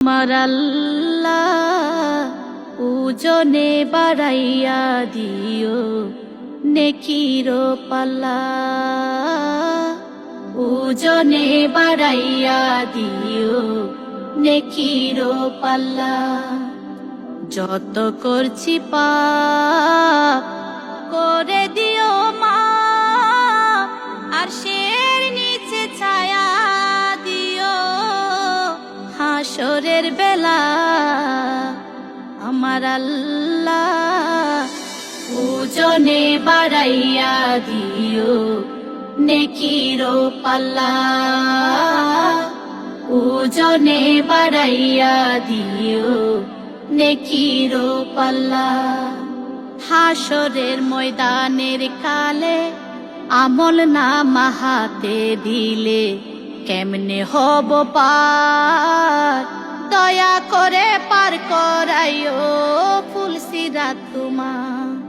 আমার আল্লাহ উজনে বাড়াইয়া দিও, নেকির পাল্লা। উজনে বাড়াইয়া দিও, নেকির পাল্লা। যত করছি পাপ করে দিও মা, আর শের হাসরের বেলা আমার আল্লাহ ওজনে বাড়াইয়া দিও, নেকির পাল্লা। ওজনে বাড়াইয়া দিও, নেকির পাল্লা। হাসরের ময়দানের কালে আমল না মাহাতে দিলে কেমনে হব পার? দয়া করে পার করাইও ফুলসিরা তোমার।